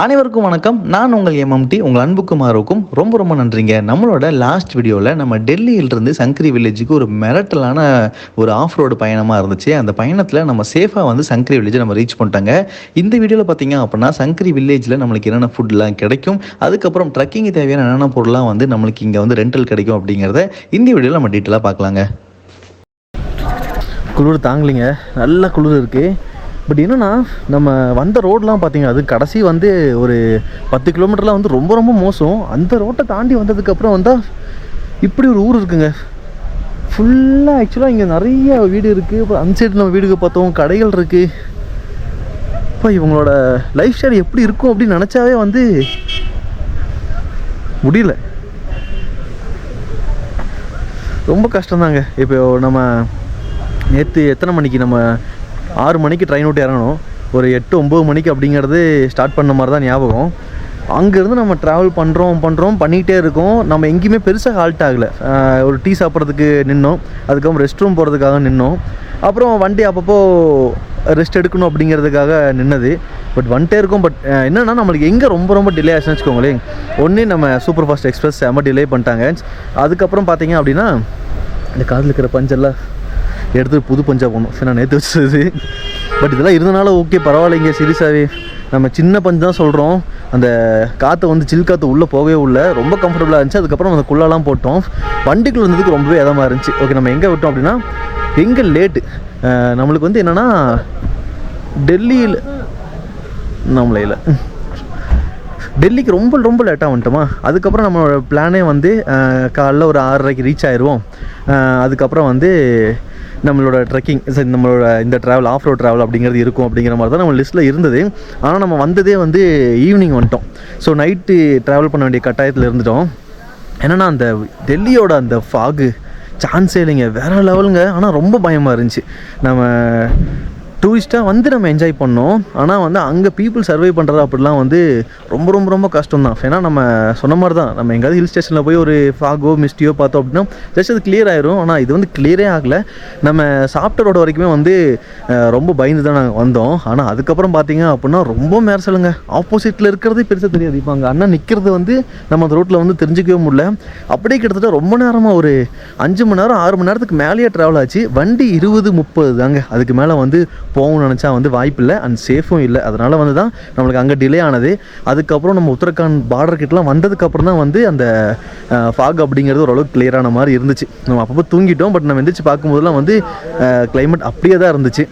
அனைவருக்கும் வணக்கம். நான் உங்கள் எம்எம்டி உங்கள் அன்புக்குமாருக்கும் ரொம்ப ரொம்ப நன்றிங்க. நம்மளோட லாஸ்ட் வீடியோவில் நம்ம டெல்லியிலிருந்து சங்கரி வில்லேஜுக்கு ஒரு மிரட்டலான ஒரு ஆஃப் ரோடு பயணமாக இருந்துச்சு. அந்த பயணத்தில் நம்ம சேஃபாக வந்து சங்கரி வில்லேஜை நம்ம ரீச் பண்ணிட்டாங்க. இந்த வீடியோவில் பார்த்தீங்க அப்படின்னா சங்கரி வில்லேஜில் நம்மளுக்கு என்னென்ன ஃபுட்லாம் கிடைக்கும் அதுக்கப்புறம் ட்ரக்கிங்கு தேவையான என்னென்ன பொருளாக வந்து நம்மளுக்கு இங்கே வந்து ரெண்டல் கிடைக்கும் அப்படிங்கிறத இந்த வீடியோவில் நம்ம டீட்டெயிலாக பார்க்கலாங்க. குளிர் தாங்கலிங்க. நல்ல குளிர் இருக்குது பட் என்னென்னா நம்ம வந்த ரோடெலாம் பார்த்தீங்க அது கடைசி வந்து ஒரு பத்து கிலோமீட்டர்லாம் வந்து ரொம்ப ரொம்ப மோசம். அந்த ரோட்டை தாண்டி வந்ததுக்கப்புறம் வந்தால் இப்படி ஒரு ஊர் இருக்குங்க. ஃபுல்லாக ஆக்சுவலாக இங்கே நிறைய வீடு இருக்குது அப்புறம் அந்த சைடு நம்ம வீடுக்கு பார்த்தோம் கடைகள் இருக்குது இப்போ இவங்களோட லைஃப் ஸ்டைல் எப்படி இருக்கும் அப்படின்னு நினச்சாவே வந்து முடியல. ரொம்ப கஷ்டம்தாங்க. இப்போ நம்ம நேற்று எத்தனை மணிக்கு நம்ம ஆறு மணிக்கு ட்ரெயின் விட்டு இறங்கணும். ஒரு எட்டு ஒம்பது மணிக்கு அப்படிங்கிறது ஸ்டார்ட் பண்ண மாதிரி தான் ஞாபகம். அங்கேருந்து நம்ம ட்ராவல் பண்ணுறோம் பண்ணுறோம் பண்ணிக்கிட்டே இருக்கோம். நம்ம எங்கேயுமே பெருசாக ஹால்ட் ஆகலை. ஒரு டீ சாப்பிட்றதுக்கு நின்னோம். அதுக்கப்புறம் ரெஸ்ட் ரூம் போகிறதுக்காக நின்னோம். அப்புறம் வண்டி அப்பப்போ ரெஸ்ட் எடுக்கணும் அப்படிங்கிறதுக்காக நின்னது. பட் வந்துட்டே இருக்கும். பட் என்னென்னா நம்மளுக்கு எங்கே ரொம்ப ரொம்ப டிலே ஆச்சுன்னு வச்சுக்கோங்களேன். ஒன்று நம்ம சூப்பர் ஃபாஸ்ட் எக்ஸ்பிரஸ் செம்ம டிலே பண்ணிட்டாங்க. அதுக்கப்புறம் பார்த்தீங்க அப்படின்னா இந்த காதில் இருக்கிற பஞ்செல்லாம் எடுத்து புது பஞ்சாக போகணும் சரி நான் நேற்று வச்சது. பட் இதெல்லாம் இருந்தனால ஓகே பரவாயில்லைங்க சீரியஸாகவே நம்ம சின்ன பஞ்சு தான் சொல்கிறோம் அந்த காற்று வந்து சில் காற்று உள்ளே போகவே உள்ள. ரொம்ப கம்ஃபர்டபுளாக இருந்துச்சு. அதுக்கப்புறம் அந்த குள்ளெல்லாம் போட்டோம். வண்டிக்குள்ள இருந்ததுக்கு ரொம்பவே இதமாக இருந்துச்சு. ஓகே நம்ம எங்கே விட்டோம் அப்படின்னா எங்கே லேட்டு நம்மளுக்கு வந்து என்னென்னா டெல்லியில் நம்மளே இல்லை. டெல்லிக்கு ரொம்ப ரொம்ப லேட்டாக வந்துட்டோமா? அதுக்கப்புறம் நம்மளோட பிளானே வந்து காலைல ஒரு ஆறரைக்கு ரீச் ஆயிடுவோம் அதுக்கப்புறம் வந்து நம்மளோட ட்ரெக்கிங் சரி நம்மளோட இந்த ட்ராவல் ஆஃப் ரோட் ட்ராவல் அப்படிங்கிறது இருக்கும் அப்படிங்கிற மாதிரி தான் நம்ம லிஸ்ட்டில் இருந்தது. ஆனால் நம்ம வந்ததே வந்து ஈவினிங் வந்துட்டோம். ஸோ நைட்டு ட்ராவல் பண்ண வேண்டிய கட்டாயத்தில் இருந்துட்டோம். என்னன்னா அந்த டெல்லியோட அந்த ஃபாகு சான்ஸே இல்லைங்க. வேறு லெவலுங்க ஆனால் ரொம்ப பயமாக இருந்துச்சு. நம்ம டூரிஸ்ட்டாக வந்து நம்ம என்ஜாய் பண்ணோம். ஆனால் வந்து அங்கே பீப்புள் சர்வை பண்ணுறது அப்படிலாம் வந்து ரொம்ப ரொம்ப ரொம்ப கஷ்டம் தான் ஏன்னா நம்ம சொன்ன மாதிரி தான் நம்ம எங்கேயாவது ஹில் ஸ்டேஷனில் போய் ஒரு ஃபாகோ மிஸ்டியோ பார்த்தோம் அப்படின்னா ஜஸ்ட் அது கிளியர் ஆயிரும். ஆனால் இது வந்து கிளியரே ஆகலை. நம்ம சாப்பிட்ட ரோடு வரைக்குமே வந்து ரொம்ப பயந்து தான் நாங்கள் வந்தோம். ஆனால் அதுக்கப்புறம் பார்த்தீங்க அப்படின்னா ரொம்ப மேரசலுங்க. ஆப்போசிட்டில் இருக்கிறதே பெருசாக தெரியாது. இப்போ அங்கே அண்ணன் நிற்கிறது வந்து நம்ம அந்த ரோட்டில் வந்து தெரிஞ்சிக்கவே முடியல. அப்படியே கிட்டத்தட்ட ரொம்ப நேரமாக ஒரு அஞ்சு மணி நேரம் ஆறு மணி நேரத்துக்கு மேலேயே ட்ராவல் ஆச்சு. வண்டி இருபது முப்பது தாங்க. அதுக்கு மேலே வந்து போகணும்னு நினச்சா வந்து வாய்ப்பு இல்லை அண்ட் சேஃபும் இல்லை. அதனால் வந்து தான் நம்மளுக்கு அங்கே டிலே ஆனது. அதுக்கப்புறம் நம்ம உத்தரகாண்ட் பார்டர் கிட்டலாம் வந்ததுக்கப்புறம் தான் வந்து அந்த ஃபாக் அப்படிங்கிறது ஓரளவுக்கு கிளியரான மாதிரி இருந்துச்சு. நம்ம அப்பப்போ தூங்கிட்டோம் பட் நம்ம எந்திரிச்சு பார்க்கும்போதெல்லாம் வந்து கிளைமேட் அப்படியே தான் இருந்துச்சு.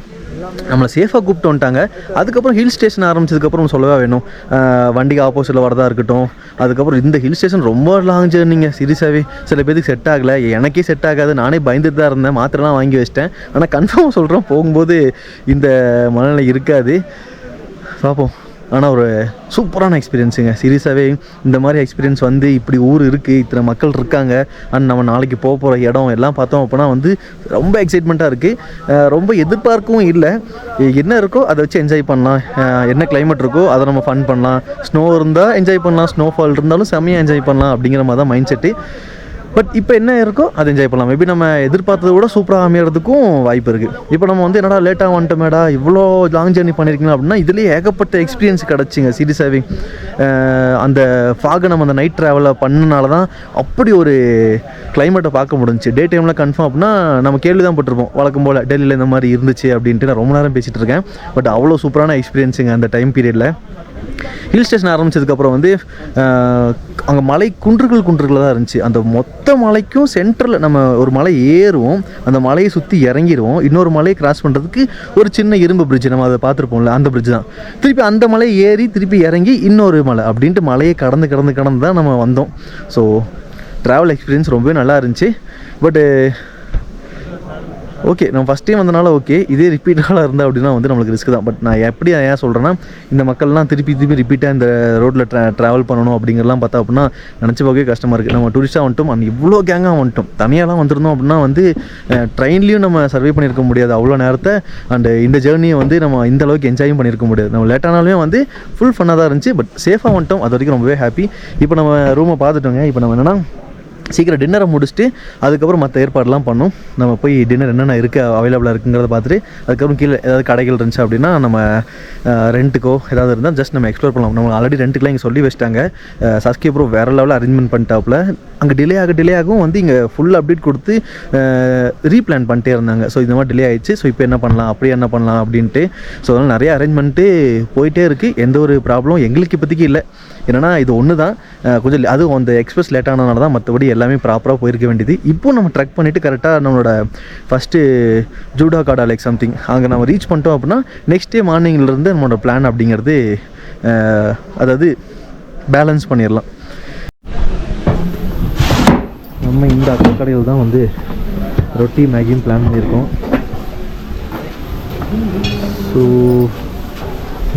நம்மளை சேஃபாக கூப்பிட்டு வந்துட்டாங்க. அதுக்கப்புறம் ஹில் ஸ்டேஷன் ஆரம்பிச்சதுக்கப்புறம் சொல்லவே வேணும். வண்டிக்கு ஆப்போசிட்டில் வரதா இருக்கட்டும். அதுக்கப்புறம் இந்த ஹில் ஸ்டேஷன் ரொம்ப லாங் ஜேர்னிங்க சீரியஸாகவே சில பேருக்கு செட் ஆகலை. எனக்கே செட் ஆகாது. நானே பயந்துட்டு தான் இருந்தேன். மாத்திரலாம் வாங்கி வச்சிட்டேன். ஆனால் கன்ஃபார்ம் சொல்கிறோம் போகும்போது இந்த மனநிலை இருக்காது. பார்ப்போம். ஆனால் ஒரு சூப்பரான எக்ஸ்பீரியன்ஸுங்க சீரியஸாகவே இந்த மாதிரி எக்ஸ்பீரியன்ஸ் வந்து இப்படி ஊர் இருக்குது இத்தனை மக்கள் இருக்காங்க அண்ட் நம்ம நாளைக்கு போக போகிற இடம் எல்லாம் பார்த்தோம் அப்படின்னா வந்து ரொம்ப எக்ஸைட்மெண்ட்டாக இருக்குது ரொம்ப எதிர்பார்க்கவும் இல்லை. என்ன இருக்கோ அதை வச்சு என்ஜாய் பண்ணலாம். என்ன கிளைமேட் இருக்கோ அதை நம்ம ஃபன் பண்ணலாம். ஸ்னோ இருந்தால் என்ஜாய் பண்ணலாம். ஸ்னோஃபால் இருந்தாலும் செம்மையாக என்ஜாய் பண்ணலாம் அப்படிங்கிற மாதிரி தான் மைண்ட் செட்டு பட் இப்போ என்ன இருக்கோ அதை என்ஜாய் பண்ணலாம். மேபி நம்ம எதிர்பார்த்ததை விட சூப்பராக அமையறதுக்கும் வாய்ப்பு இருக்குது இப்போ நம்ம வந்து என்னடா லேட்டாக வந்துட்டோமேடா இவ்வளோ லாங் ஜர்னி பண்ணியிருக்கீங்களா அப்படின்னா இதுலேயே ஏகப்பட்ட எக்ஸ்பீரியன்ஸ் கிடச்சிங்க. சீரியஸாகவே அந்த ஃபாகை நம்ம அந்த நைட் ட்ராவலை பண்ணனால தான் அப்படி ஒரு கிளைமேட்டை பார்க்க முடிஞ்சுச்சு. டே டைமில் கன்ஃபார்ம் அப்படின்னா நம்ம கேள்வி தான் போட்டிருப்போம். வழக்கம் போல் டெல்லியில் இந்த மாதிரி இருந்துச்சு அப்படின்ட்டு நான் ரொம்ப நேரம் பேசிகிட்டு இருக்கேன். பட் அவ்வளோ சூப்பரான எக்ஸ்பீரியன்ஸுங்க அந்த டைம் பீரியடில் ஹில் ஸ்டேஷன் ஆரம்பிச்சதுக்கப்புறம் வந்து அங்கே மலை குன்றுகள் குன்றுகள் தான் இருந்துச்சு. அந்த மொத்த மலைக்கும் சென்டரில் நம்ம ஒரு மலை ஏறுவோம். அந்த மலையை சுற்றி இறங்கிடுவோம். இன்னொரு மலையை கிராஸ் பண்ணுறதுக்கு ஒரு சின்ன இரும்பு பிரிட்ஜ் நம்ம அதை பார்த்துருப்போம்ல அந்த பிரிட்ஜ் தான். திருப்பி அந்த மலை ஏறி திருப்பி இறங்கி இன்னொரு மலை அப்படின்ட்டு மலையை கடந்து கடந்து கடந்து தான் நம்ம வந்தோம். ஸோ ட்ராவல் எக்ஸ்பீரியன்ஸ் ரொம்பவே நல்லா இருந்துச்சு. பட்டு ஓகே நம்ம ஃபஸ்ட் டைம் வந்தனால ஓகே இதே ரிப்பீட்டாக இருந்தால் அப்படின்னா வந்து நம்மளுக்கு ரிஸ்க் தான். பட் நான் எப்படி ஏன் சொல்கிறேன்னா இந்த மக்கள்லாம் திருப்பி திருப்பி ரிப்பீட்டாக இந்த ரோட்டில் ட்ரா ட்ராவல் பண்ணணும் அப்படிங்கிறலாம் பார்த்தா அப்படின்னா நினச்சி போகவே கஷ்டமாக இருக்குது நம்ம டூரிஸ்ட்டாக வந்துட்டோம். அந்த இவ்வளோ கேங்காக வந்துட்டோம். தனியாலாம் வந்திருந்தோம் அப்படின்னா வந்து ட்ரெயின்லேயும் நம்ம சர்வே பண்ணியிருக்க முடியாது அவ்வளோ நேரத்தை. அண்ட் இந்த ஜேர்னியை வந்து நம்ம இந்த அளவுக்கு என்ஜாயும் பண்ணியிருக்க முடியாது. நம்ம லேட்டானாலுமே வந்து ஃபுல் ஃபன்னாக தான் இருந்துச்சு. பட் சேஃபாக வந்துட்டோம். அது வரைக்கும் ரொம்பவே ஹாப்பி இப்போ நம்ம ரூமை பார்த்துட்டோங்க. இப்போ நம்ம என்னென்னா சீக்கிரம் டின்னரை முடிச்சுட்டு அதுக்கப்புறம் மற்ற ஏற்பாடுலாம் பண்ணோம். நம்ம போய் டின்னர் என்னென்ன இருக்குது அவைலபிளாக இருக்குங்கிறத பார்த்துட்டு அதுக்கப்புறம் கீழே ஏதாவது கடைகள் இருந்துச்சு அப்படின்னா நம்ம ரெண்ட்டுக்கோ ஏதாவது இருந்தால் ஜஸ்ட் நம்ம எக்ஸ்ப்ளோர் பண்ணலாம். நம்ம ஆல்ரெடி ரெண்ட்டுக்குலாம் இங்கே சொல்லி வச்சிட்டாங்க. சஸ்கி ப்ரோ வேறு லெவலில் அரேஞ்ச்மெண்ட் பண்ணிட்டாப்புல. அங்கே டிலே ஆக டிலே ஆகும் வந்து இங்கே ஃபுல் அப்டேட் கொடுத்து ரீப்ளான் பண்ணிட்டே இருந்தாங்க. ஸோ இந்த மாதிரி டிலே ஆயிடுச்சு. ஸோ இப்போ என்ன பண்ணலாம்? அப்படியே என்ன பண்ணலாம்? அப்படின்ட்டு. ஸோ அதனால் நிறைய அரேஞ்ச்மெண்ட்டு போயிட்டே இருக்குது எந்த ஒரு ப்ராப்ளம் எங்களுக்கு இப்போதைக்கு இல்லை. என்னென்னா இது ஒன்று தான் கொஞ்சம் அதுவும் அந்த எக்ஸ்பிரஸ் லேட் ஆனதுனால தான் மற்றபடி எல்லாமே ப்ராப்பராக போயிருக்க வேண்டியது. இப்போ நம்ம ட்ரக் பண்ணிவிட்டு கரெக்டாக நம்மளோட ஃபஸ்ட்டு ஜூடா காடா லைக் சம்திங் அங்கே நம்ம ரீச் பண்ணிட்டோம் அப்படின்னா நெக்ஸ்ட் டே மார்னிங்லேருந்து நம்மளோட பிளான் அப்படிங்கிறது அதாவது பேலன்ஸ் பண்ணிடலாம். நம்ம இந்த அக்கா கடையில் தான் வந்து ரொட்டி மேகியும் பிளான் பண்ணியிருக்கோம். ஸோ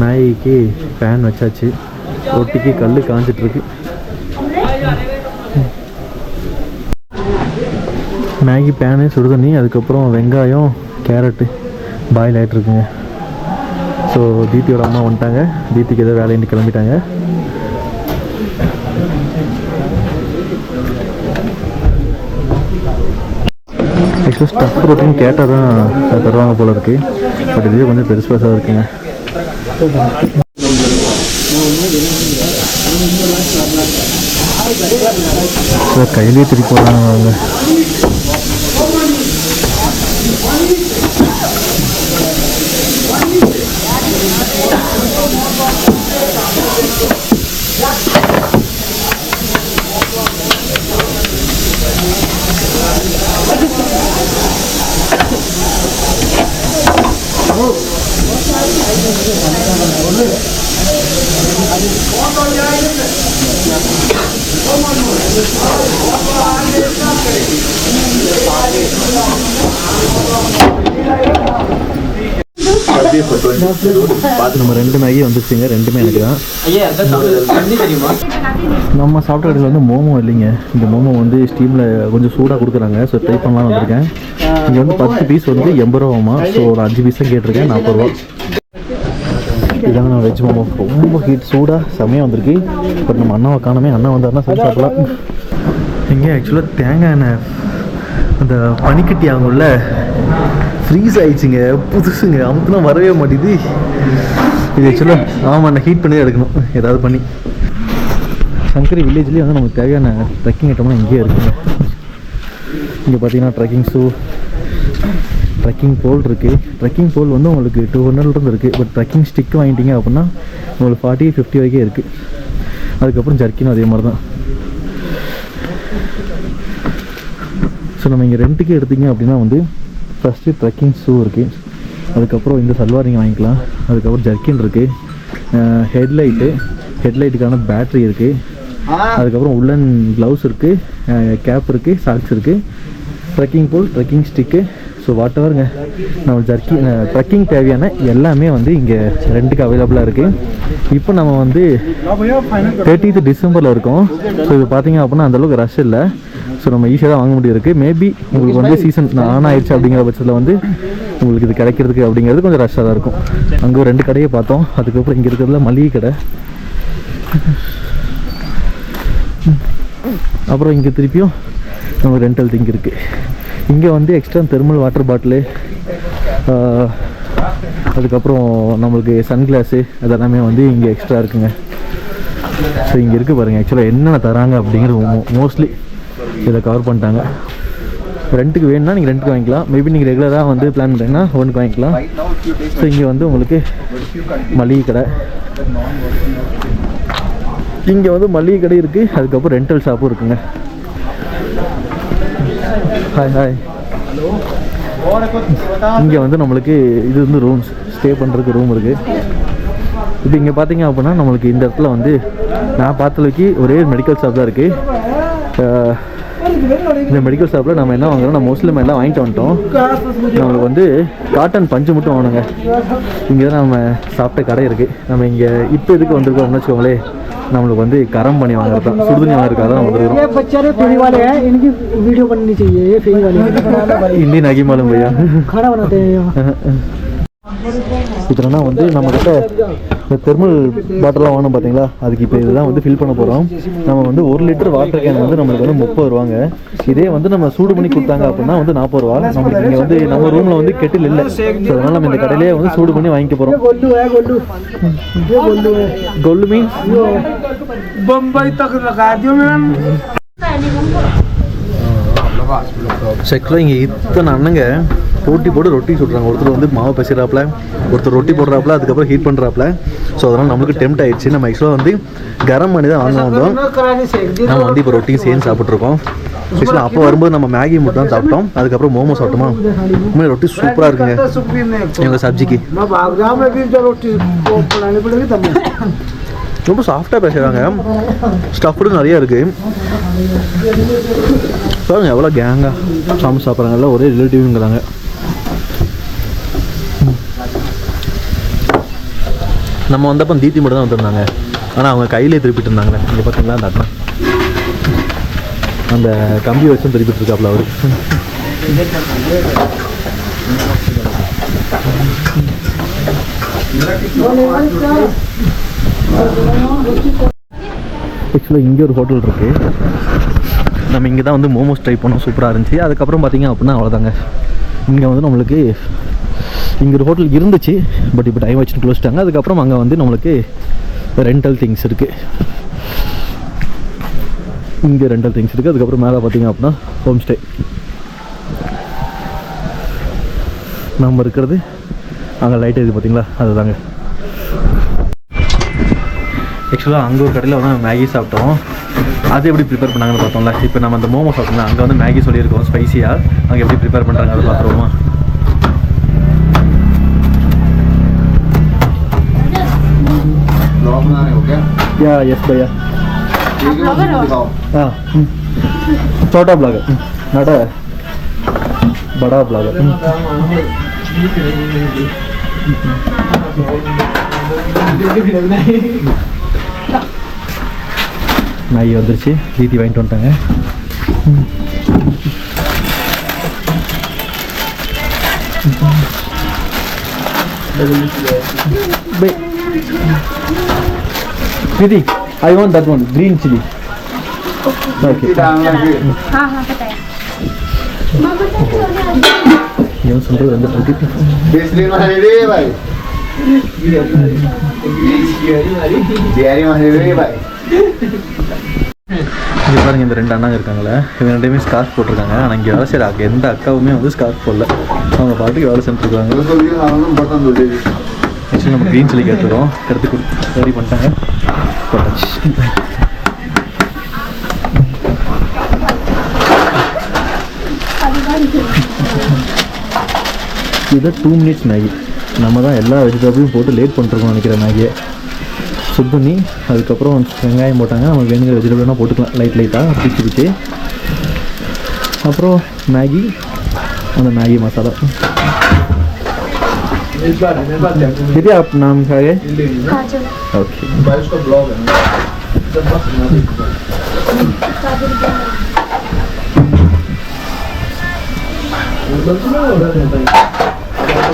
மேகிக்கு பேன் வச்சாச்சு. ரொட்டிக்கு கல் காஞ்சிட்ருக்கு. மேகி பேனு சுடுதண்ணி அதுக்கப்புறம் வெங்காயம் கேரட்டு. பாயில் ஆகிட்டுருக்குங்க ஸோ தீத்தியோட அம்மா வந்துட்டாங்க. தீத்திக்கு ஏதோ வேலைன்னு கிளம்பிட்டாங்க. ஆக்சுவலாக ஸ்டஃப் ரொட்டின்னு கேட்டால் தான் தருவாங்க போல இருக்குது பட் இதுவே கொஞ்சம் பெருசு பெருசாக இருக்குங்க. ஸோ கையிலே திருப்பி போடுறாங்க அவங்க பார்த்து நம்ம ரெண்டு மேகி வந்துச்சுங்க ரெண்டுமே எனக்கு தான் நம்ம சாப்பிட்ட கடையில் வந்து மோமோ இல்லைங்க. இந்த மோமோ வந்து ஸ்டீமில் கொஞ்சம் சூடாக கொடுக்குறாங்க. ஸோ ட்ரை பண்ணலாம் வந்திருக்கேன். இங்கே வந்து பத்து பீஸ் வந்து எண்பது ரூபாமா ஸோ ஒரு அஞ்சு பீஸ் தான் கேட்டிருக்கேன். நாற்பது ரூபா. இதாங்க நம்ம வெஜ் மோமோ ரொம்ப ஹீட் சூடாக செம்மையாக வந்திருக்கு. பட் நம்ம அண்ணாவை காணமே. அண்ணா வந்தாருன்னா செஞ்சு சாப்பிடலாம் இங்கே ஆக்சுவலாக தேங்காய் எண்ணெய் அந்த பனிக்கட்டி ஆகும்ல ஃப்ரீஸ் ஆயிடுச்சுங்க. புதுசுங்க. அமுத்துனா வரவே மாட்டேது இது ஆக்சுவலாக ஆமாம் நான் ஹீட் பண்ணி எடுக்கணும். ஏதாவது பண்ணி. சங்கரி வில்லேஜ்லேயே வந்து நமக்கு தேவையான ட்ரெக்கிங் ஐட்டம்லாம் இங்கேயே இருக்குங்க. இங்கே பார்த்தீங்கன்னா ட்ரெக்கிங் ஷூ ட்ரெக்கிங் போல் இருக்குது ட்ரெக்கிங் போல் வந்து உங்களுக்கு டூ ஹண்ட்ரட்லேருந்து இருக்குது பட் ட்ரெக்கிங் ஸ்டிக் வாங்கிட்டீங்க அப்படின்னா உங்களுக்கு ஃபார்ட்டி ஃபிஃப்டி வரைக்கும் இருக்குது அதுக்கப்புறம் ஜர்க்கினும் அதே மாதிரி தான் ஸோ நம்ம இங்கே ரெண்ட்டுக்கு எடுத்தீங்க அப்படின்னா வந்து ஃபஸ்ட்டு ட்ரெக்கிங் ஷூ இருக்குது அதுக்கப்புறம் இந்த சல்வார் நீங்கள் வாங்கிக்கலாம். அதுக்கப்புறம் ஜர்க்கின் இருக்குது ஹெட்லைட்டு ஹெட்லைட்டுக்கான பேட்ரி இருக்குது அதுக்கப்புறம் உள்ளன் க்ளவுஸ் இருக்குது கேப் இருக்குது சாக்ஸ் இருக்குது trekking pole trekking stick so what எவருங்க நம்ம ஜர்க்கி ட்ரக்கிங் தேவையான எல்லாமே வந்து இங்கே ரெண்டுக்கு அவைலபிளாக இருக்குது இப்போ நம்ம வந்து தேர்ட்டீத் டிசம்பரில் இருக்கோம். ஸோ இது பார்த்தீங்க அப்படின்னா அந்தளவுக்கு ரஷ் இல்லை. ஸோ நம்ம ஈஸியாக வாங்க முடியிருக்கு மேபி உங்களுக்கு வந்து சீசன் ஆன் ஆயிடுச்சு அப்படிங்கிற பட்சத்தில் வந்து உங்களுக்கு இது கிடைக்கிறதுக்கு அப்படிங்கிறது கொஞ்சம் ரஷ்ஷாக தான் இருக்கும். அங்கே ஒரு ரெண்டு கடையை பார்த்தோம். அதுக்கப்புறம் இங்கே இருக்கிறதுல மளிகை கடை. அப்புறம் இங்கே திருப்பியும் நம்ம ரெண்டல் திங்க் இருக்குது இங்கே வந்து எக்ஸ்ட்ரா தெர்மல் வாட்டர் பாட்டிலு அதுக்கப்புறம் நம்மளுக்கு சன்கிளாஸு அதெல்லாமே வந்து இங்கே எக்ஸ்ட்ரா இருக்குங்க. ஸோ இங்கே இருக்குது பாருங்கள் ஆக்சுவலாக என்னென்ன தராங்க அப்படிங்கிறது மோஸ்ட்லி இதை கவர் பண்ணிட்டாங்க. ரெண்ட்டுக்கு வேணும்னா நீங்கள் ரெண்ட்டுக்கு வாங்கிக்கலாம். மேபி நீங்கள் ரெகுலராக வந்து பிளான் பண்ணுறீங்கன்னா ஒன்றுக்கு வாங்கிக்கலாம். ஸோ இங்கே வந்து உங்களுக்கு மளிகை கடை. இங்கே வந்து மளிகை கடை இருக்குது அதுக்கப்புறம் ரெண்டல் ஷாப்பும் இருக்குங்க. ஹாய் ஹாய் இங்கே வந்து நம்மளுக்கு இது வந்து ரூம்ஸ் ஸ்டே பண்ணுறதுக்கு ரூம் இருக்குது இப்போ இங்கே பார்த்தீங்க அப்படின்னா நம்மளுக்கு இந்த இடத்துல வந்து நான் பார்த்தளவுக்கு ஒரே மெடிக்கல் ஷாப் தான் இருக்குது இந்த மெடிக்கல் ஷாப்பில் நம்ம என்ன வாங்குறோம் நம்ம மோஸ்ட்லி எல்லாம் வாங்கிட்டு வந்துட்டோம். நம்மளுக்கு வந்து காட்டன் பஞ்சு மட்டும் வாங்கணுங்க. இங்கே தான் நம்ம சாப்பிட்ட கடை இருக்குது நம்ம இங்கே இப்போ எதுக்கு வந்திருக்கோம்னு வச்சுக்கோங்களேன். நம்மளுக்கு வந்து கரம் பண்ணி வாங்குறது தான். சுடுதண்ணி வாங்குறதுக்காக தான் வந்துருக்கோம் இந்தியன் அகிமாலும் பையா. இதில்னா வந்து நம்மக்கிட்ட இந்த தெர்மல் பாட்டிலாம் வாங்கணும் பார்த்தீங்களா அதுக்கு இப்போ இதெல்லாம் வந்து ஃபில் பண்ண போகிறோம் நம்ம வந்து ஒரு லிட்டர் வாட்டர் கேன் வந்து நம்மளுக்கு வந்து முப்பது ரூபாங்க. இதே வந்து நம்ம சூடு பண்ணி கொடுத்தாங்க அப்படின்னா வந்து நாற்பது ரூபா. நம்மளுக்கு இங்கே வந்து நம்ம ரூமில் வந்து கெட்டில் இல்லை. ஸோ அதனால் நம்ம இந்த கடையிலேயே வந்து சூடு பண்ணி வாங்கிக்க போகிறோம் கொல்லு மீன் பம்பாய் இங்கே இத்தனை அண்ணங்க போட்டி போட்டு ரொட்டி சுடுறாங்க. ஒருத்தர் வந்து மாவு பசிக்கிறாப்புல ஒருத்தர் ரொட்டி போடுறாப்புல அதுக்கப்புறம் ஹீட் பண்ணுறாப்புல ஸோ அதனால் நம்மளுக்கு டெம்ட் ஆயிடுச்சு. நம்ம ஆக்சுவலாக வந்து கரம் பண்ணி தான் வாங்க வந்தோம். நம்ம வந்து இப்போ ரொட்டியும் சேர்ந்து சாப்பிட்ருக்கோம் ஆக்சுவலாக அப்போ வரும்போது நம்ம மேகி மட்டும் தான் சாப்பிட்டோம். அதுக்கப்புறம் மோமோ சாப்பிட்டோமா? உண்மையில ரொட்டி சூப்பராக இருக்குங்க. எங்கள் சப்ஜிக்கு. ரொம்ப சாஃப்டாக பேசுகிறாங்க ஸ்டஃப்டு நிறையா இருக்குது பாருங்க எவ்வளோ கேங்காக சாமி சாப்பிட்றாங்கல்ல ஒரே ரிலேட்டிவ்ங்கிறாங்க நம்ம வந்தப்போ தீதி மட்டும் தான் வந்திருந்தாங்க. ஆனால் அவங்க கையிலே திருப்பிட்டு இருந்தாங்களே. இங்கே பார்த்தீங்களா அந்த அண்ணா? அந்த கம்பி வச்சும் திருப்பிட்டு இருக்காப்ல அவரு. ஆக்சுவலாக இங்கே ஒரு ஹோட்டல் இருக்குது நம்ம இங்கே தான் வந்து மோமோஸ் ட்ரை பண்ணோம். சூப்பராக இருந்துச்சு. அதுக்கப்புறம் பார்த்தீங்க அப்படின்னா அவ்வளோதாங்க இங்கே வந்து நம்மளுக்கு இங்கே ஒரு ஹோட்டல் இருந்துச்சு பட் இப்போ டைம் வச்சுட்டு க்ளோஸ்ட்டாங்க அதுக்கப்புறம் அங்கே வந்து நம்மளுக்கு ரெண்டல் திங்ஸ் இருக்குது இங்கே ரெண்டல் திங்ஸ் இருக்குது அதுக்கப்புறம் மேலே பார்த்தீங்க அப்படின்னா ஹோம் ஸ்டே நம்ம இருக்கிறது அங்கே லைட் இது பார்த்தீங்களா? அதுதாங்க. ஆக்சுவலாக அங்கே ஒரு கடையில் வந்து மேகி சாப்பிட்டோம். அது எப்படி ப்ரிப்பேர் பண்ணாங்கன்னு பார்த்தோம்ல. இப்போ நம்ம அந்த மோமோ சாப்பிட்டோம்ல அங்கே வந்து மேகி சொல்லியிருக்கோம் ஸ்பைசியாக அங்கே எப்படி ப்ரிப்பேர் பண்ணுறாங்க அதை பார்த்துருவோமா? ब्लॉग बना रहे हो क्या यस भैया हाँ छोटा ब्लॉग है नाटा है बड़ा ब्लॉग है ब्लॉगर ನಾಯಿ ಒದರಿಸಿ ರೀತಿ want ಹೊಂಟಾಗ bye Kriti, I want that one, green chili. Okay. ఏం సుందరు అందరూ తగ్గితే இது பாருங்க இந்த ரெண்டு அண்ணாங்க இருக்காங்களே இவங்க ரெண்டுமே ஸ்கார்ஃப் போட்டிருக்காங்க. ஆனால் இங்கே வேலை செய்கிற எந்த அக்காவுமே வந்து ஸ்கார்ஃப் போடல. அவங்க பாட்டுக்கு வேலை செஞ்சுருக்காங்க ஆக்சுவலி நம்ம க்ரீன் சில்லி கேட்டுருக்கோம் எடுத்து கொடுத்து ரெடி பண்ணிட்டாங்க. இது டூ மினிட்ஸ் மேகி நம்ம தான் எல்லா வெஜிடபிளும் போட்டு லேட் பண்ணிருக்கோம் நினைக்கிறேன் மேகியை சுட் பண்ணி அதுக்கப்புறம் வெங்காயம் போட்டாங்க. நம்ம வேணுங்கிற வெஜிடபிள்னா போட்டுக்கலாம். லைட் லைட்டாக பிச்சு பிச்சு. அப்புறம் மேகி அந்த மேகி மசாலா दीदी आप नाम क्या है काजल ओके भाई उसका ब्लॉग है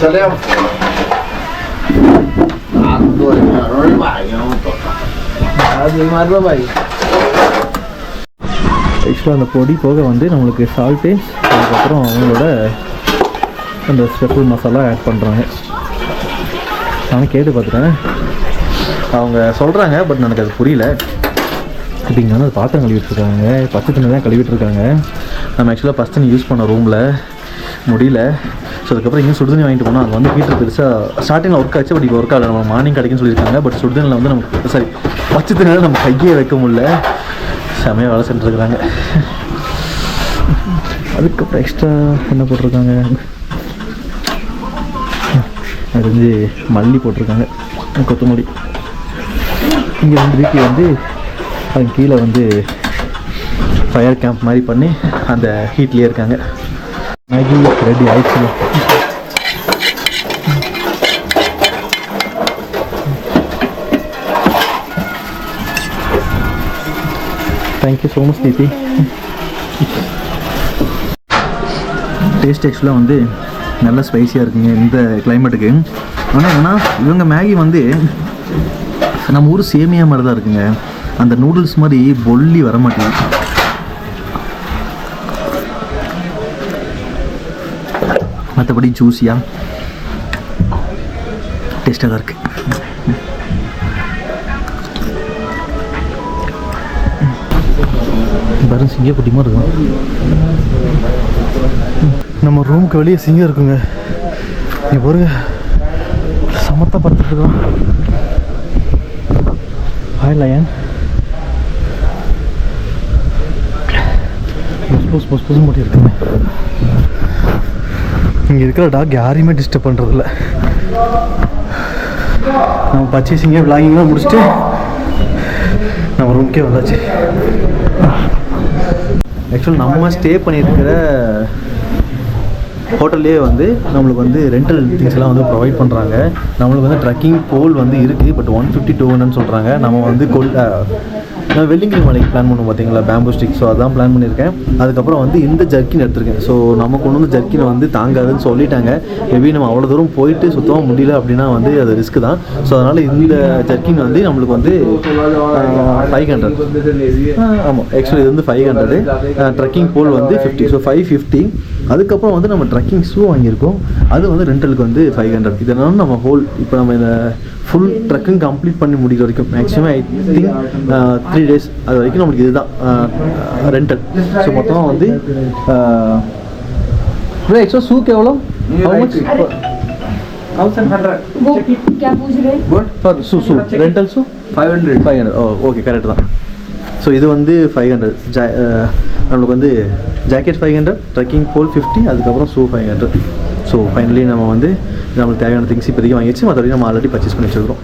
चले अब आप दो अरे भाई हम तो ஆக்சுவலாக அந்த பொடி போக வந்து நம்மளுக்கு சால்ட்டு அதுக்கப்புறம் அவங்களோட அந்த ஸ்பெஷல் மசாலா ஆட் பண்ணுறாங்க நான் கேட்டு பார்த்துட்டேன். அவங்க சொல்கிறாங்க பட் எனக்கு அது புரியல. இப்போ இங்கே வந்து பாத்திரம் கழுவிட்டுருக்காங்க. பச்சை தண்ணி தான் கழுவிட்டுருக்காங்க. நம்ம ஆக்சுவலாக ஃபஸ்ட் தண்ணி யூஸ் பண்ண ரூமில் முடியல. ஸோ அதுக்கப்புறம் இங்கே சுடுதண்ணி வாங்கிட்டு போனால் அது வந்து ஹீட்டர் பெருசாக ஸ்டார்டிங்கில் ஒர்க் ஆச்சு பட் இப்போ ஒர்க் ஆகல. நம்ம மார்னிங் கிடைக்குன்னு சொல்லியிருக்காங்க பட் சுடுதண்ணில் வந்து நமக்கு சாரி பச்சை தண்ணியில் நம்ம கையே வைக்க முடியல. செமையாக வேலை செஞ்சுருக்குறாங்க அதுக்கப்புறம் எக்ஸ்ட்ரா என்ன போட்டிருக்காங்க? அது வந்து மல்லி போட்டிருக்காங்க. கொத்தமல்லி. இங்கே வந்து வீட்டில் வந்து அது கீழே வந்து ஃபயர் கேம்ப் மாதிரி பண்ணி அந்த ஹீட்லேயே இருக்காங்க. மேகி ரெடி ஆயிடுச்சு தேங்க்யூ ஸோ மச் தீதி டேஸ்ட் ஆக்சுவலாக வந்து நல்ல ஸ்பைசியாக இருக்குங்க இந்த கிளைமேட்டுக்கு ஆனால் என்னன்னா இவங்க மேகி வந்து நம்ம ஊர் சேமியா மாதிரி தான் இருக்குங்க. அந்த நூடுல்ஸ் மாதிரி பொல்லி வர மாட்டேங்குது. மற்றபடி ஜூஸியாக டேஸ்ட்டாக தான் இருக்குது பாருங்க சிங்க மாதிரி இருக்கும். நம்ம ரூமுக்கு வெளியே சிங்கம் இருக்குங்க. நீ பாருங்க. சமத்தா பார்த்துட்டு ஹாய் லயன் புஸ் புஸ் புஸ் புஸ் இருக்குங்க இங்கே இருக்கிற டாக் யாரையுமே டிஸ்டர்ப் பண்ணுறதில்ல நம்ம பர்ச்சேசிங்க விளாகிங்லாம் முடிச்சுட்டு நம்ம ரூம்க்கே வந்தாச்சு. ஆக்சுவல் நம்ம ஸ்டே பண்ணியிருக்கிற ஹோட்டல்லே வந்து நம்மளுக்கு வந்து ரெண்டல் திங்ஸ்லாம் வந்து ப்ரொவைட் பண்ணுறாங்க நம்மளுக்கு வந்து ட்ரக்கிங் போல் வந்து இருக்குது பட் ஒன் ஃபிஃப்டி டூ சொல்கிறாங்க நம்ம வந்து கொல் நான் வெள்ளிங்கிரி மலைக்கு பிளான் பண்ணுவோம் பார்த்தீங்களா பேம்பு ஸ்டிக் ஸோ அதான் பிளான் பண்ணியிருக்கேன். அதுக்கப்புறம் வந்து இந்த ஜர்க்கின் எடுத்திருக்கேன். ஸோ நம்ம கொண்டு வந்து ஜர்க்கினை வந்து தாங்காதுன்னு சொல்லிட்டாங்க. மேபி நம்ம அவ்வளோ தூரம் போயிட்டு சுத்தமாக முடியல அப்படின்னா வந்து அது ரிஸ்க் தான். ஸோ அதனால் இந்த ஜர்க்கின் வந்து நம்மளுக்கு வந்து ஃபைவ் ஹண்ட்ரட் ஆமாம் ஆக்சுவலி இது வந்து ஃபைவ் ஹண்ட்ரடு ட்ரக்கிங் போல் வந்து ஃபிஃப்டி ஸோ ஃபைவ் ஃபிஃப்டி அதுக்கப்புறம் வந்து நம்ம ட்ரக்கிங் ஷூ வாங்கியிருக்கோம். அது வந்து ரெண்டலுக்கு வந்து ஃபைவ் ஹண்ட்ரட் இதெல்லாம் நம்ம ஹோல் இப்போ நம்ம இந்த ஃபுல் ட்ரக்கிங் கம்ப்ளீட் பண்ணி முடிக்கிற வரைக்கும் maximum I think three days அது வரைக்கும் நம்மளுக்கு இதுதான் ரெண்டல் ஸோ மொத்தமாக வந்து ஆக்சுவலாக ஷூக்கு எவ்வளோ ஓகே கரெக்ட் தான். ஸோ இது வந்து ஃபைவ் ஹண்ட்ரட் ஜா நம்மளுக்கு வந்து jacket five hundred trekking pole fifty அதுக்கப்புறம் shoe five hundred so finally நம்ம வந்து நம்மளுக்கு தேவையான திங்ஸ் இப்போதைக்கு வாங்கிச்சு மற்றபடி நம்ம ஆல்ரெடி பர்ச்சேஸ் பண்ணி வச்சுருக்கோம்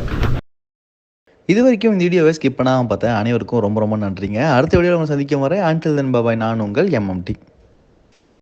இது வரைக்கும் இந்த வீடியோவை ஸ்கிப் பண்ணாமல் பார்த்தேன். அனைவருக்கும் ரொம்ப ரொம்ப நன்றிங்க. அடுத்த வீடியோவில் நம்ம சந்திக்கும் வரை ஆண்டில் தென் பாபாய் நான் உங்கள் எம்எம்டி